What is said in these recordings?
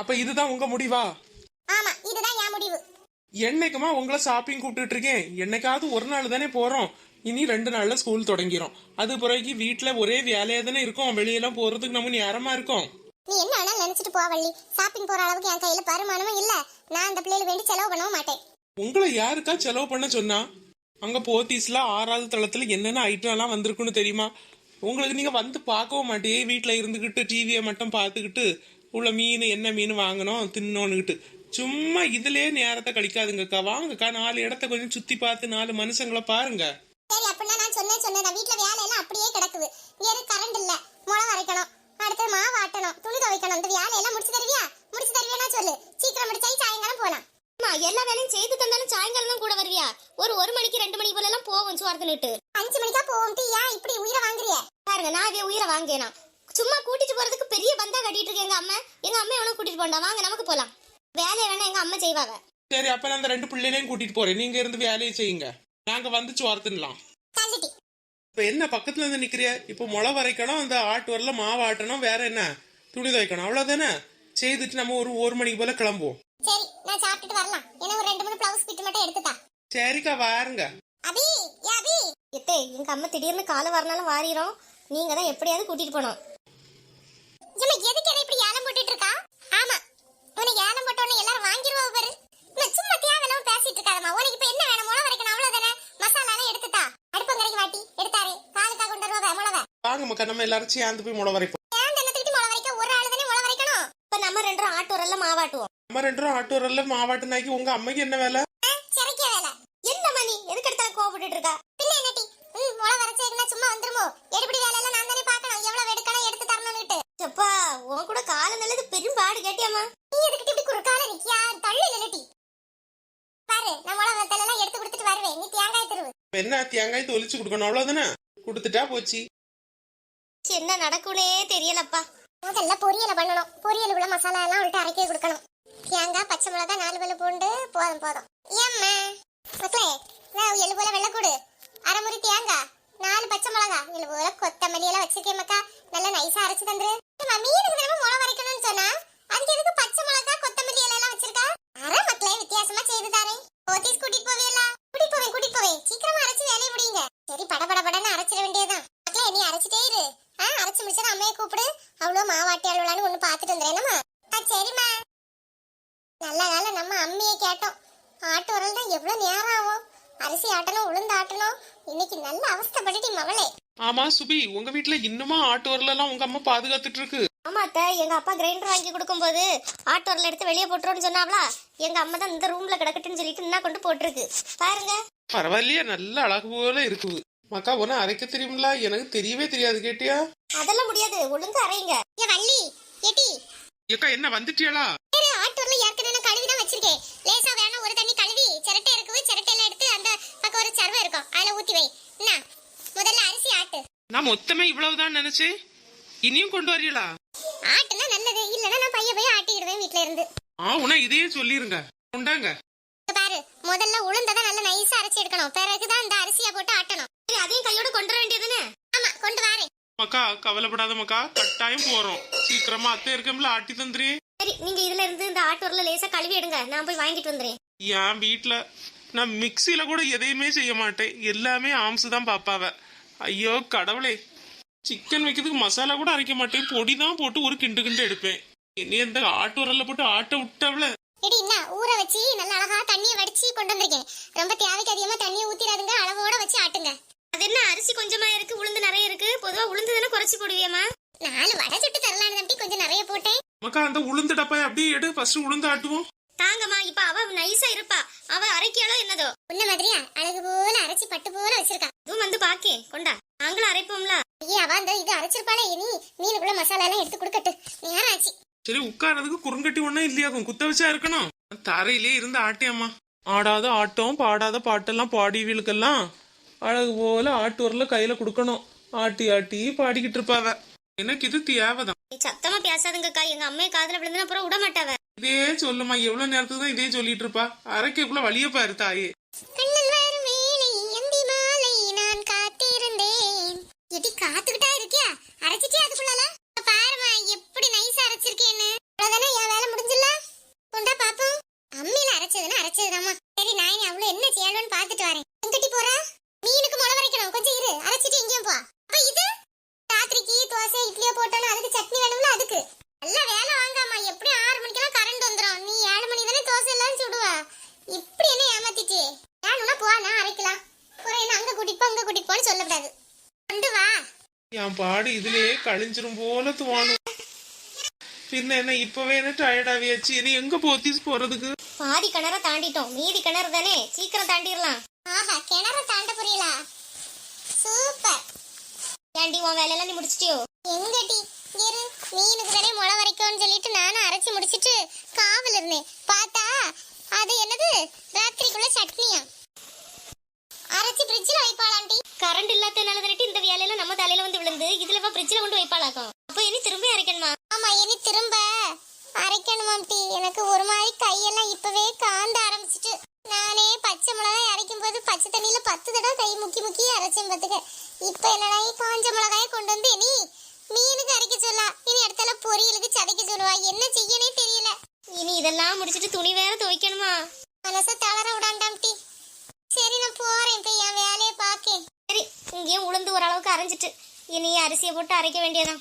அப்ப இதுதான் உங்க முடிவா? ஆமா இதுதான் என் முடிவு. என்னைக்குமா உங்களை ஷாப்பிங் கூப்பிட்டுட்டு இருக்கேன்? என்னைக்காவது ஒரு நாள் தானே போறோம். இனி ரெண்டு நாள்ல ஸ்கூல் தொடங்கிரும். அது பிறகு வீட்டுல ஒரே வேலையா தானே இருக்கும். வெளியெல்லாம் போறதுக்கு நம்ம நேரமா இருக்கும். நீ என்ன வேணாலும் நினைச்சிட்டு போ வள்ளி. ஷாப்பிங் போற அளவுக்கு என் கையில வருமானமும் இல்ல. நான் அந்த பிள்ளைகள் வேண்டி செலவு பண்ணவும் மாட்டேன். உங்களை யாருக்கா செலவு பண்ண சொன்னா? அங்க போத்தீஸ்ல ஆறாவது தளத்துல என்னென்ன ஐட்டம் எல்லாம் வந்திருக்குன்னு தெரியுமா? உங்களுக்கு நீங்க வந்து பார்க்கவும் மாட்டே வீட்டுல இருந்துகிட்டு டிவியை மட்டும் பார்த்துக்கிட்டு உள்ள மீன் என்ன மீன் வாங்கணும்? தின்னோன்னுக்கிட்டு சும்மா இதுலயே நேரத்தை கழிக்காதுங்கக்கா வாங்கக்கா நாலு இடத்த கொஞ்சம் சுத்தி பார்த்து நாலு மனுஷங்களை பாருங்க. சரி அப்படின்னா நான் சொன்னேன் சொன்னேன். வீட்டுல வேலை எல்லாம் அப்படியே கிடக்குது வேற கரண்ட் இல்ல முளை வரைக்கணும் அடுத்து மாவு ஆட்டணும் துணி துவைக்கணும் இந்த வேலையெல்லாம் முடிச்சு தருவியா முடிச்சு தருவியா சொல்லு சீக்கிரம் முடிச்சாய் சாயங்காலம் போலாம் அம்மா எல்லா வேலையும் செய்து தந்தாலும் சாயங்காலம் தான் கூட வருவியா ஒரு ஒரு மணிக்கு ரெண்டு மணிக்கு போல எல்லாம் போவோம் சுவார்த்தனிட்டு அஞ்சு மணிக்கா போவோம்ட்டு ஏன் இப்படி உயிரை வாங்குறிய பாருங்க நான் இதே உயிரை வாங்கேனா சும்மா கூட்டிட்டு போறதுக்கு பெரிய பந்தா கட்டிட்டு இருக்கு எங்க அம்மா எங்க அம்மா எவனும் கூட்டிட்டு போண்டா வாங்க நமக்கு போலாம். வேலையை வேணா எங்க அம்மா செய்வாங்க. சரி அப்ப நான் அந்த ரெண்டு பிள்ளைகளையும் கூட்டிட்டு போறேன். நீங்க இருந்து வேலையை செய்யுங்க. நாங்க வந்து சுவார்த்துலாம் தள்ளிட்டி. இப்ப என்ன பக்கத்துல இருந்து நிக்கிறிய? இப்ப முளை வரைக்கணும் அந்த ஆட்டு வரல மாவு ஆட்டணும் வேற என்ன? துணி துவைக்கணும். அவ்வளவுதானே? செய்துட்டு நம்ம ஒரு ஒரு மணிக்கு போல கிளம்புவோம். சரி நான் சாப்பிட்டுட்டு வரலாம். எனக்கு ஒரு ரெண்டு மூணு பிளவுஸ் பிட்டு மட்டும் எடுத்துட்டா சரிக்கா வாருங்க. அபி அபி. எத்தே எங்க அம்மா திடீர்னு காலை வரனாலும் வாரிரும். நீங்க தான் எப்படியாவது கூட்டிட்டு போனோம் உனக்கு இப்ப என்ன வேணும்? முளை வரைக்கணும் அவ்வளவுதானே? மசாலா எல்லாம் எடுத்துட்டா? அடுப்பங்கரைக்கு வாட்டி. எடுத்தாரு. காலுக்கா கொண்டு வருவா முளவை வாங்க மக்கா நம்ம எல்லாரும் சேர்ந்து போய் முளை வரைப்போம். ஏன் தென்னத்துக்கிட்டு முளை வரைக்க ஒரு ஆளு தானே முளை வரைக்கணும்? இப்ப நம்ம ரெண்டு பேரும் ஆட்டோ வரல மாவாட்டுவோம். நம்ம ரெண்டு பேரும் ஆட்டு வரல மாவாட்டு நாய்க்கு உங்க அம்மைக்கு என்ன வேலை ஆ, சிறைக்க வேலை என்னம்மா நீ எதுக்கு எடுத்தாலும் கோவப்பட்டு இருக்கா பின்ன என்னட்டி ம் முளை வரைச்சேன்னா சும்மா வந்துருமோ எடுபடி வேலையெல்லாம் நான் தானே பார்க்கணும் எவ்வளவு எடுக்கணும் எடுத்து தரணும்னுட்டு அப்பா உன் கூட காலம் நல்லது பெரும் பாடு கேட்டியாமா நீ எதுக்கிட்டு இப்படி குறுக்கால நிக்கியா தள்ளு நின்னுட்டி பாரு நான் முளை வத்தலெல்லாம் எடுத்து கொடுத்துட்டு வருவேன் நீ வெண்ணா திருவு இப்ப தேங்காய் தொளிச்சு கொடுக்கணும்? அவ்வளவுதானே? கொடுத்துட்டா போச்சு. என்ன நடக்குனே தெரியலப்பா. முதல்ல பொரியலை பண்ணணும். பொரியல் உள்ள மசாலா எல்லாம் விட்டு அரைக்க கொடுக்கணும். தேங்காய் பச்சை மிளகா நாலு பல்லு பூண்டு போதும் போதும். ஏம்மா? மக்களே நான் எள்ளு போல வெள்ளை கூடு. அரைமுறி தேங்காய் நாலு பச்சை மிளகா. எள்ளு போல கொத்தமல்லி எல்லாம் வச்சிருக்கேன் மக்கா. நல்லா நைஸா அரைச்சு தந்துரு. ஏம்மா, மீனுக்கு தினமும் முளை வரைக்கணும்னு சொன்னா அதுக்கு எதுக்கு பச்சை மிளகா கொத்தமல்லி எல்லாம் எல்லாம் வச்சிருக்கா? அரை மக்களே வித்தியாசமா செய்து தாரேன். போத்தீஸ் கூட்டிட்டு போவீங்களா? கூட்டிட்டு போவேன் கூட்டிட்டு போவேன் சீக்கிரமா அரைச்சு வேலையை முடியுங்க. சரி பட பட படன்னு அரைச்சிட வேண்டியதுதான். மக்களே நீ அரைச்சிட்டே இரு. ஆ அரைச்சு முடிச்சா அம்மையை கூப்பிடு. அவ்வளோ மாவாட்டி அழுவலான்னு ஒன்று பார்த்துட்டு வந்துடுறேனம்மா ஆ சரிம்மா. நல்ல வேலை நம்ம அம்மியை கேட்டோம். ஆட்டு வரல் தான் எவ்வளோ நேரம் ஆகும்? அரிசி ஆட்டணும் உளுந்து ஆட்டணும். இன்னைக்கு நல்ல அவஸ்தைப்பட்டுட்டி மகளே. ஆமா சுபி. உங்க வீட்டுல இன்னுமா ஆட்டு வரல உங்க அம்மா பாதுகாத்துட்டு இருக்கு? ஆமா அத்தை எங்க அப்பா கிரைண்டர் வாங்கி கொடுக்கும்போது ஆட்டோரில் எடுத்து வெளியே போட்டுருன்னு சொன்னாவளா எங்க அம்மா தான் இந்த ரூம்ல கிடக்கட்டுன்னு சொல்லிட்டு என்ன கொண்டு போட்டிருக்கு. பாருங்க. பரவாயில்லையா நல்ல அழகு போல இருக்குது. மக்கா உன அரைக்க தெரியுங்களா எனக்கு தெரியவே தெரியாது கேட்டியா? அதெல்லாம் முடியாது. ஒழுங்கா அறையுங்க ஏ வள்ளி ஏட்டி. ஏக்கா என்ன வந்துட்டியாளா? வேற ஆட்டூர்ல ஏற்கனவே நான் கழுவி தான் வச்சிருக்கேன். லேசா வேணா ஒரு தண்ணி கழுவி சிரட்டை இருக்குது. சிரட்டையில எடுத்து அந்த பக்கம் ஒரு சர்வை இருக்கும். அதுல ஊத்தி வை. என்ன முதல்ல அரிசி ஆட்டு. நான் மொத்தமே இவ்வளவுதான் நினைச்சேன். இனியும் கொண்டு வரீங்களா இருந்து ஆ உன இதையே சொல்லிருங்க. கொண்டாங்க இங்க பாரு முதல்ல உளுந்ததை நல்ல நைஸா அரைச்சு எடுக்கணும். பிறகுதான் இந்த அரிசியை போட்டு ஆட்டணும். அதையும் கையோட கொண்டு வர வேண்டியதுன்னு ஆமா கொண்டு வரேன். மக்கா கவலைப்படாத மக்கா கட்டாயம் போறோம். சீக்கிரமா அத்தை இருக்கம்ல ஆட்டி தந்துரு. சரி நீங்க இதுல இருந்து இந்த ஆட்டோரில் லேசா கழுவி எடுங்க. நான் போய் வாங்கிட்டு வந்துடுறேன். என் வீட்ல நான் மிக்ஸில கூட எதையுமே செய்ய மாட்டேன். எல்லாமே ஆம்ஸ் தான் பாப்பாவ. ஐயோ கடவுளே. சிக்கன் வைக்கிறதுக்கு மசாலா கூட அரைக்க மாட்டேன். பொடி தான் போட்டு ஒரு கிண்டு கிண்டு எடுப்பேன். இனி இந்த ஆட்டு உரல்ல போட்டு ஆட்ட விட்டவள? இடி என்ன ஊற வச்சு நல்ல அழகா தண்ணியை வடிச்சு கொண்டு வந்திருக்கேன். ரொம்ப தேவைக்கு அதிகமா தண்ணியை ஊத்திடாதுங்க அளவோட வச்சு ஆட்டுங்க. அது என்ன அரிசி கொஞ்சமா இருக்கு உளுந்து நிறைய இருக்கு பொதுவா உளுந்து தானே குறைச்சி போடுவியம்மா? நாலு வடை சுட்டு தரலான்னு தம்பி கொஞ்சம் நிறைய போட்டேன். மக்கா அந்த உளுந்து டப்பாய் அப்படியே எடு ஃபர்ஸ்ட் உளுந்து ஆட்டுவோம். தாங்கம்மா இப்ப அவ நைஸா இருப்பா. அவ அரைக்கியாலோ என்னதோ? உன்ன மாதிரியா அழகு போல அரைச்சு பட்டு போல வச்சிருக்கா. இதுவும் வந்து பாக்கே கொண்டா. நாங்களும் அரைப்போம்ல. ஐயே அவ அந்த இது அரைச்சிருப்பாளே இனி மீனுக்குள்ள மசாலா எல்லாம் எடுத்து கொடுக்கட்டு. நேரம் ஆச்சு. சரி உட்கார்றதுக்கு குறுங்கட்டி ஒண்ணும் இல்லையாக்கும் குத்த வச்சா இருக்கணும். தரையிலே இருந்து ஆட்டியம்மா ஆடாத ஆட்டம் பாடாத பாட்டெல்லாம் பாடியவர்களுக்கெல்லாம் அழகு போல ஆட்டு வரல கையில கொடுக்கணும். ஆட்டி ஆட்டி பாடிக்கிட்டு இருப்பாவ. எனக்கு இது தேவைதான் சத்தமா பேசாதுங்கக்கா. எங்க அம்மையை காதுல விழுந்துனா அப்புறம் விட மாட்டாவ இதே சொல்லுமா எவ்வளவு நேரத்துக்கு தான் இதே சொல்லிட்டு இருப்பா. அரைக்கக்குள்ள வழிய பாரு தாயே கண்ணன் வரும் வேளை அந்தி மாலை நான் காத்திருந்தேன் எடி காத்துக்கிட்டா இருக்கியா அரைச்சிட்டியா அதுக்குள்ளால பாருமா எப்படி நைஸா அரைச்சிருக்கேன்னு அவ்வளவுதானே என் வேலை முடிஞ்சல அரைச்சதுன்னா அரைச்சதுதாம்மா சரி நான் இனி அவ்வளவு என்ன செய்யணும்னு பார்த்துட்டு வரேன் எங்கட்டி போறா மீனுக்கு முளை வரைக்கணும் கொஞ்சம் இரு அரைச்சிட்டு எங்கேயும் போ அப்ப இது ராத்திரிக்கு தோசை இட்லியோ போட்டோன்னு அதுக்கு சட்னி வேணும்ல அதுக்கு நல்ல வேலை வாங்காமா எப்படி ஆறு மணிக்கெல்லாம் கரண்ட் வந்துடும் நீ ஏழு மணி தானே தோசை எல்லாம் சுடுவ இப்படி என்ன ஏமாத்திட்டு வேணும்னா போ நான் அரைக்கலாம் அப்புறம் என்ன அங்க கூட்டிட்டு போ அங்க கூட்டிட்டு போன்னு சொல்லக்கூடாது கொண்டு வா என் பாடு இதுலயே கழிஞ்சிரும் போல தோணும். பின்ன என்ன இப்பவே என்ன டயர்டாவியாச்சு இனி எங்க போத்தீஸ் போறதுக்கு? பாதி கிணற தாண்டிட்டோம். மீதி கிணறு தானே? சீக்கிரம் தாண்டிடலாம் ஆஹா கிணற தாண்ட புரியல. சூப்பர். ஏண்டி உன் வேலையெல்லாம் நீ முடிச்சிட்டியோ? எங்கடி? இரு மீனுக்கு தானே முளை வரைக்கும்னு சொல்லிட்டு நானும் அரைச்சி முடிச்சிட்டு காவல் இருந்தேன் பார்த்தா அது என்னது? ராத்திரிக்குள்ள சட்னியா? அரைச்சி ஃப்ரிட்ஜில் வைப்பாளாண்டி கரண்ட் இல்லாதனால தானே இந்த வேலையெல்லாம் நம்ம தலையில வந்து விழுந்து இதுல ஃப்ரிட்ஜ்ல கொண்டு வைப்பாளாக்கும். அப்போ இனி திரும்பி அரைக்கணுமா? ஆமா இனி திரும்ப அரைக்கணுமாம்டி எனக்கு ஒரு மாதிரி கையெல்லாம் இப்பவே காந்த ஆரம்பிச்சிட்டு நானே பச்சை மிளகாய் அரைக்கும் போது பச்சை தண்ணியில பத்து தடவை கை முக்கி முக்கி அரைச்சேன் பார்த்துக்க இப்ப என்னடா காஞ்ச மிளகாய கொண்டு வந்து நீ மீனுக்கு அரைக்க சொல்லா. இனி இடத்துல பொரியலுக்கு சதைக்க சொல்லுவா. என்ன செய்யனே தெரியல. இனி இதெல்லாம் முடிச்சிட்டு துணி வேற துவைக்கணுமா? மனச தளர விடாண்டாம்டி சரி இங்கேயும் உளுந்து ஓரளவுக்கு அரைஞ்சிட்டு இனி அரிசியை போட்டு அரைக்க வேண்டியதான்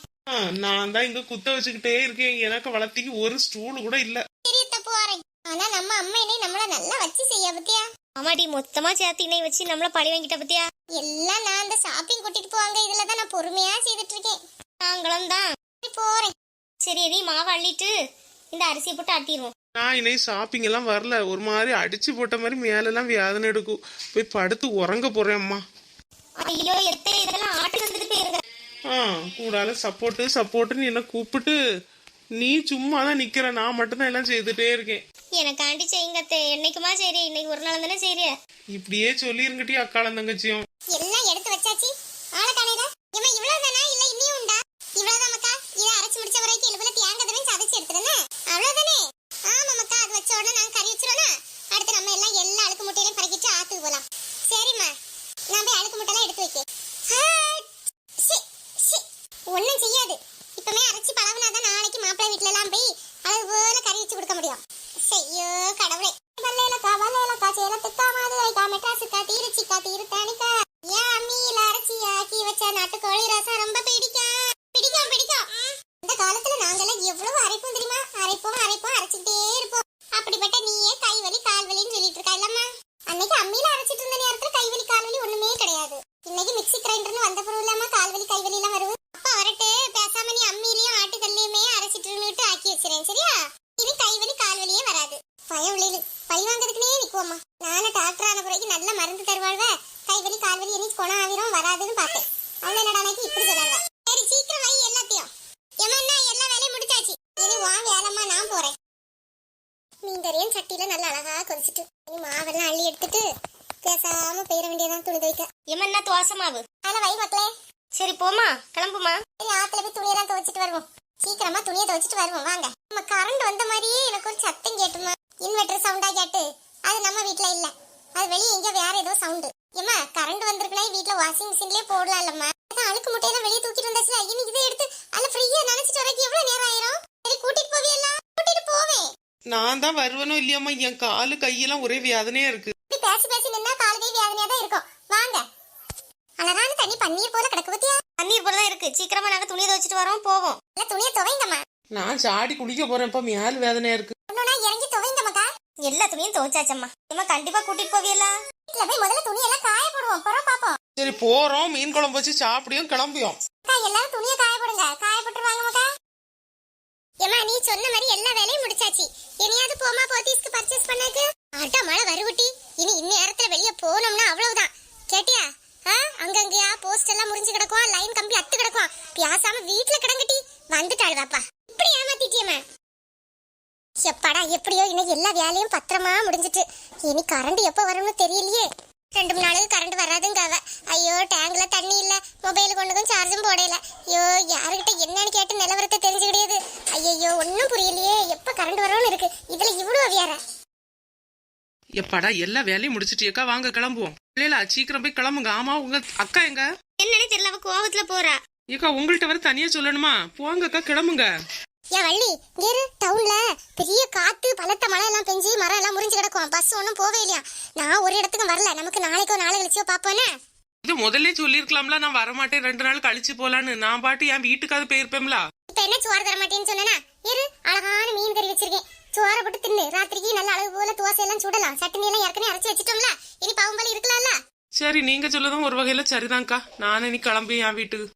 நான் தான் இங்க குத்த வச்சுக்கிட்டே இருக்கேன். எனக்கு வளர்த்திக்கு ஒரு ஸ்டூல் கூட இல்ல. இத்த போறேன் ஆனா நம்ம அம்மா என்னை நம்மள நல்லா வச்சு செய்ய பத்தியா? ஆமாடி மொத்தமா சேர்த்து இணை வச்சு நம்மள பழி வாங்கிட்ட பத்தியா? எல்லாம் நான் அந்த ஷாப்பிங் கூட்டிட்டு போவாங்க. இதுல தான் நான் பொறுமையா செய்துட்டு இருக்கேன். நாங்களும் தான். போறேன். சரி நீ மாவு அள்ளிட்டு இந்த அரிசியை போட்டு ஆட்டிடுவோம். நான் இன்னை ஷாப்பிங் எல்லாம் வரல. ஒரு மாதிரி அடிச்சு போட்ட மாதிரி மேலெல்லாம் வேதனை எடுக்கும். போய் படுத்து உறங்க போறேன் அம்மா. ஐயோ எத்தனை இதெல்லாம் ஆட்டு வந்துட்டு போயிருங்க ஆ கூடால சப்போர்ட்டு சப்போர்ட்டுன்னு என்ன கூப்பிட்டு நீ சும்மா தான் நிக்கிற. நான் மட்டும்தான் எல்லாம் செய்துட்டே இருக்கேன். எனக்காண்டி செய்யுங்க அத்தை. என்னைக்குமா சரி இன்னைக்கு ஒரு நாள் தானே சரியா இப்படியே சொல்லிருங்கட்டி அக்காளம் தங்கச்சியும். எல்லாம் எடுத்து வச்சாச்சு. ஆளை காணையில இவன் இவ்வளவு தானா இல்ல இன்னியும் உண்டா? இவ்வளவுதான் மக்கா. இதை அரைச்சு முடிச்ச வரைக்கும் எழுபல தேங்காய் தானே சதைச்சு எடுத்துறேன்னு அவ்வளவுதானே? ஆமா மக்கா. அது வச்ச உடனே நாங்க கறி வச்சிருவோம்னா அடுத்து நம்ம எல்லாம் எல்லா அழுக்கு முட்டையிலையும் பறக்கிட்டு ஆத்துக்கு போலாம். சரிம்மா. நான் எடுத்து வைக்க ஒன்றும் செய்யாது. இப்பமே அரைச்சு பழகுனாதான் நாளைக்கு மாப்பிள்ளை வீட்ல எல்லாம் போய் அது போல கறி வச்சு கொடுக்க முடியும். செய்யோ கடவுளே வல்லேலக்கா வல்லேலக்கா சேலத்துக்கா மதுரைக்கா மெட்ராஸுக்கா தீருச்சிக்கா தீருத்தானிக்கா ஏன் அம்மியில அரைச்சி ஆக்கி வச்ச நாட்டுக்கோழி ரசம் ரொம்ப பிடிக்கும் பிடிக்கும் பிடிக்கும் இந்த காலத்துல நாங்கெல்லாம் எவ்வளவு அரைப்போம் தெரியுமா அரைப்போம் அரைப்போம் அரைச்சிட்டே இருப்போம் அப்படிப்பட்ட நீயே கை வலி கால் வலின்னு சொல்லிட்டு இருக்கா இல்லம்மா அன்னைக்கு அம்மியில அரைச்சிட்டு இருந்த நேரத்துல கை வலி கால் வலி ஒண்ணுமே கிடையாது இன்னைக்கு வந்த பொருள் இல்லாம கால்வலி கைவலி கை எல்லாம் வருது. அப்பா வரட்டு பேசாம நீ அம்மியிலயும் ஆட்டுக்கல்லையுமே அரைச்சிட்டு இருந்துட்டு ஆக்கி வச்சிருவேன் சரியா? இனி கைவலி கால்வலியே வராது. பயம் பழி வாங்குறதுக்குனே நிக்குவோம்மா. நானும் டாக்டர் ஆன பிறகு நல்ல மருந்து தருவாழ்வ கைவலி கால்வலி இனி குணம் ஆவிரும் வராதுன்னு பார்த்தேன். அவங்க என்னடா இப்படி சொல்றாங்க? சரி சீக்கிரம் வை எல்லாத்தையும். எமன்னா எல்லா வேலையும் முடிச்சாச்சு? இனி வா வேலைமா நான் போறேன். மீன்கறியும் சட்டியில நல்லா அழகா கொதிச்சிட்டு இனி மாவெல்லாம் அள்ளி எடுத்துட்டு பேசாம போயிட வேண்டியதான் துணி துவைக்க. எமன்னா தோசை மாவு அதில் வை மக்களே. சரி போமா கிளம்புமா? சரி ஆத்துல போய் துணியெல்லாம் துவைச்சிட்டு வருவோம். சீக்கிரமா துணியை துவைச்சிட்டு வருவோம். வாங்க. நம்ம கரண்ட் வந்த மாதிரியே எனக்கு ஒரு சத்தம் கேட்டுமா? இன்வெர்டர் சவுண்டா கேட்டு. அது நம்ம வீட்ல இல்ல. அது வெளியே எங்க வேற ஏதோ சவுண்டு ஏமா கரண்ட் வந்திருக்குனா வீட்ல வாஷிங் மிஷின்லயே போடலாம் இல்லம்மா. அதான் அழுக்கு முட்டையெல்லாம் வெளியே தூக்கிட்டு வந்தாச்சுல இனி இதை எடுத்து அல்ல ஃப்ரீயா நினைச்சிட்டு வரைக்கும் எவ்வளவு நேரம் ஆயிரும்? சரி கூட்டிட்டு போவியல்ல கூட்டிட்டு போவேன். நான் தான் வருவனோ இல்லையாம்மா? என் காலு கையெல்லாம் ஒரே வேதனையா இருக்கு இப்படி பேசி பேசி நின்னா காலவே வேதனையா தான் இருக்கும் வாங்க அழகான தண்ணி பன்னீர் போல கிடக்கு பத்தியா தண்ணீர் போல தான் இருக்கு சீக்கிரமா நாங்க துணியை துவைச்சிட்டு வரோம் போவோம். இல்ல துணியை துவைங்கம்மா. நான் சாடி குளிக்க போறேன் இப்ப மேல் வேதனையா இருக்கு. ஒன்னொன்னா இறங்கி துவைங்கம்மாக்கா. எல்லா துணியும் துவைச்சாச்சம்மா. இம்மா கண்டிப்பா கூட்டிட்டு போவியலா வீட்டுல போய் முதல்ல துணி எல்லாம் காய போடுவோம். அப்புறம் பாப்போம். சரி போறோம் மீன் குழம்பு வச்சு சாப்பிடியும் கிளம்பியோம் அக்கா எல்லாரும் துணியை காய போடுங்க. காய போட்டு வாங்க மக்கா ஏமா நீ சொன்ன மாதிரி எல்லா வேலையும் முடிச்சாச்சு. இனியாவது போமா போத்தீஸ்க்கு பர்ச்சேஸ் பண்ணாக்கு. அட மழை வருகுட்டி. இனி இந்நேரத்துல வெளிய போனோம்னா அவ்வளவுதான். கேட்டியா? அங்கங்கயா போஸ்ட் எல்லாம் முடிஞ்சு கிடக்கும் லைன் கம்பி அத்து கிடக்கும் பியாசாம வீட்ல கிடங்கட்டி வந்துட்டாள் வாப்பா இப்படி ஏமாத்திட்டியம்மா எப்பாடா எப்படியோ இன்னைக்கு எல்லா வேலையும் பத்திரமா முடிஞ்சிட்டு. இனி கரண்ட் எப்போ வரும்னு தெரியலையே. ரெண்டு மூணு நாளுக்கு கரண்ட் வராதுங்காவ. ஐயோ டேங்க்ல தண்ணி இல்ல. மொபைல் கொண்டுக்கும் சார்ஜும் போடையில ஐயோ யாருகிட்ட என்னன்னு கேட்டு நிலவரத்தை தெரிஞ்சுக்கிடையது ஐயோ ஒன்றும் புரியலையே. எப்போ கரண்ட் வரும்னு இருக்கு. இதுல இவ்வளோ வேற. எப்பாடா எல்லா வேலையும் முடிச்சிட்டியக்கா? வாங்க கிளம்புவோம். இல்லையா சீக்கிரம் போய் கிளம்புங்க. ஆமா உங்க அக்கா எங்க? என்னன்னு தெரியல அவ கோவத்துல போறா. ஏக்கா உங்கள்கிட்ட வர தனியா சொல்லணுமா? போங்கக்கா கிளம்புங்க. ஏன் வள்ளி இரு டவுன்ல பெரிய காத்து பலத்த மழை எல்லாம் பெஞ்சு மரம் எல்லாம் முறிஞ்சு கிடக்கும். பஸ் ஒன்றும் போவே இல்லையா? நான் ஒரு இடத்துக்கும் வரல. நமக்கு நாளைக்கோ நாளை கழிச்சோ பாப்போனே இது முதல்ல சொல்லிருக்கலாம்ல நான் வரமாட்டேன் ரெண்டு நாள் கழிச்சு போலான்னு. நான் பாட்டு என் வீட்டுக்காவது போயிருப்பேன்ல இப்ப என்ன சோறு தர மாட்டேன்னு சொன்னேனா? இரு அழகான மீன் கறி வச்சிருக்கேன். சோற போட்டு தின்னு. ராத்திரிக்கு நல்ல அளவு போல தோசை எல்லாம் சுடலாம். சட்னி எல்லாம் ஏற்கனவே அரைச்சு வச்சிட்டோம்ல. இனி பாவம்பali இருக்கலாம்ல? சரி நீங்க சொல்லதும் ஒரு வகையில சரிதான்க்கா. நானே நீ கிளம்பி என் வீட்டுக்கு.